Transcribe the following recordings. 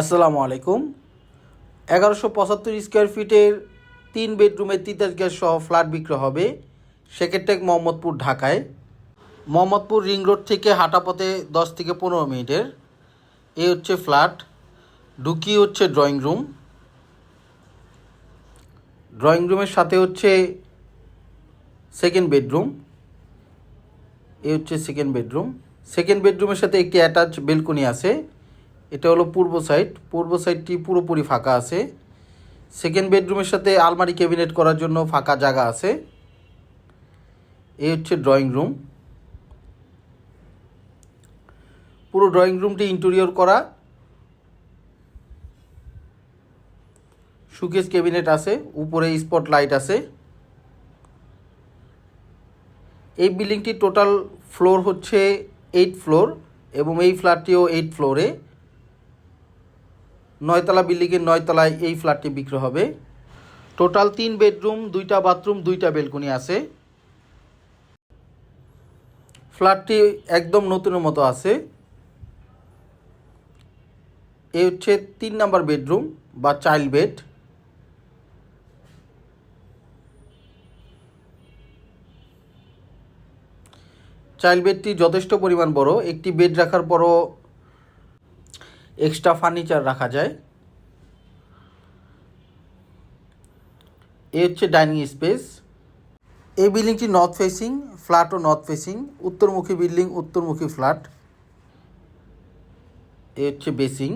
আসসালামু আলাইকুম। এগারোশো পঁচাত্তর স্কোয়ার ফিটের তিন বেডরুমের তিতাস গ্যাস সহ ফ্ল্যাট বিক্রি হবে সেকেটেক মোহাম্মদপুর ঢাকায়। মোহাম্মদপুর রিং রোড থেকে হাঁটা পথে দশ থেকে পনেরো মিনিটের। এ হচ্ছে ফ্ল্যাট। ঢুকি হচ্ছে ড্রয়িং রুম। ড্রয়িং রুমের সাথে হচ্ছে সেকেন্ড বেডরুম। এ হচ্ছে সেকেন্ড বেডরুম। সেকেন্ড বেডরুমের সাথে একটি অ্যাটাচ বেলকনি আছে। এটা হলো পূর্ব সাইড। পূর্ব সাইডটি পুরোপুরি ফাঁকা আছে। সেকেন্ড বেডরুমের সাথে আলমারি ক্যাবিনেট করার জন্য ফাঁকা জায়গা আছে। এই হচ্ছে ড্রয়িং রুম পুরো ড্রয়িং রুমটি ইন্টেরিয়র করা। সুকেস ক্যাবিনেট আছে। উপরে স্পট লাইট আছে। এই বিল্ডিংটি টোটাল ফ্লোর হচ্ছে এইট ফ্লোর এবং এই ফ্ল্যাটটিও এইট ফ্লোরে নয়তলা বিল্ডিংয়ের নয়তলায় এই ফ্ল্যাটটি বিক্রি হবে। টোটাল তিন বেডরুম, দুইটা বাথরুম, দুইটা বেলকনি আছে। ফ্ল্যাটটি একদম নতুনের মতো আছে। এ হচ্ছে তিন নাম্বার বেডরুম বা চাইল্ড বেড। চাইল্ড বেডটি যথেষ্ট পরিমাণ বড়। একটি বেড রাখার পরও এক্সট্রা ফার্নিচার রাখা যায়। এ হচ্ছে ডাইনিং স্পেস এই বিল্ডিংটি নর্থ ফেসিং ফ্ল্যাটও নর্থ ফেসিং উত্তরমুখী বিল্ডিং, উত্তরমুখী ফ্ল্যাট এ হচ্ছে বেসিং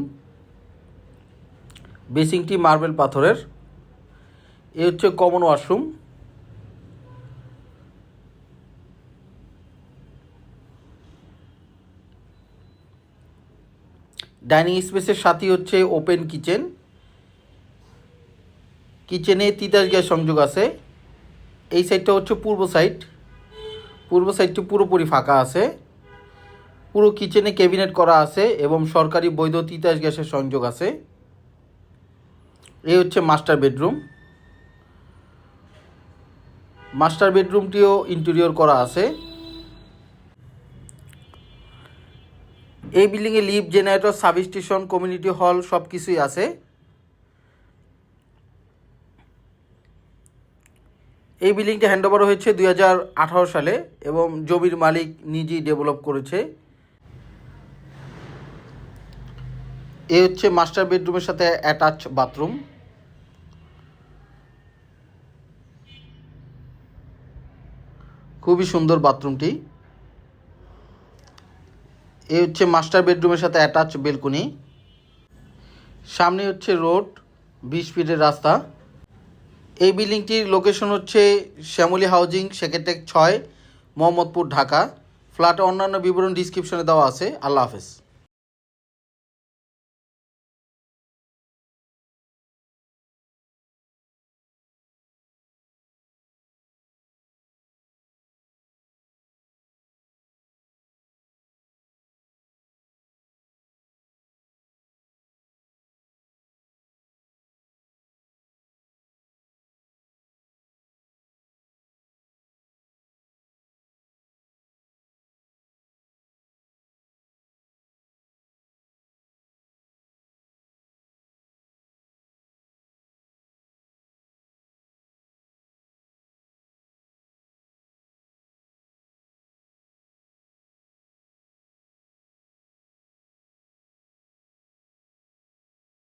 বেসিংটি মার্বেল পাথরের। এ হচ্ছে কমন ওয়াশরুম ডাইনিং স্পেসের সাথে হচ্ছে ওপেন কিচেন। কিচেনে তিতাস গ্যাস সংযোগ আছে। এই সাইডটা হচ্ছে পূর্ব সাইড। পূর্ব সাইডটি পুরোপুরি ফাঁকা আছে। পুরো কিচেনে ক্যাবিনেট করা আছে এবং সরকারি বৈধ তিতাস গ্যাসের সংযোগ আছে। এই হচ্ছে মাস্টার বেডরুম। মাস্টার বেডরুমটিও ইন্টেরিয়র করা আছে। এই বিল্ডিংয়ে lift, generator substation community hall সব কিছুই আছে। এই বিল্ডিংটি হ্যান্ডওভার হয়েছে দু হাজার আঠারো সালে এবং জমির মালিক নিজেই ডেভেলপ করেছে। এ হচ্ছে মাস্টার বেডরুমের সাথে অ্যাটাচ বাথরুম। খুবই সুন্দর বাথরুমটি। এই হচ্ছে মাস্টার বেডরুমের সাথে অ্যাটাচ বেলকনি সামনে হচ্ছে রোড বিশ ফিটের রাস্তা। এই বিল্ডিংটির লোকেশন হচ্ছে শ্যামলী হাউজিং সেকেটেক ছয়, মোহাম্মদপুর, ঢাকা। ফ্ল্যাটে অন্যান্য বিবরণ ডিসক্রিপশনে দেওয়া আছে। আল্লাহ হাফেজ।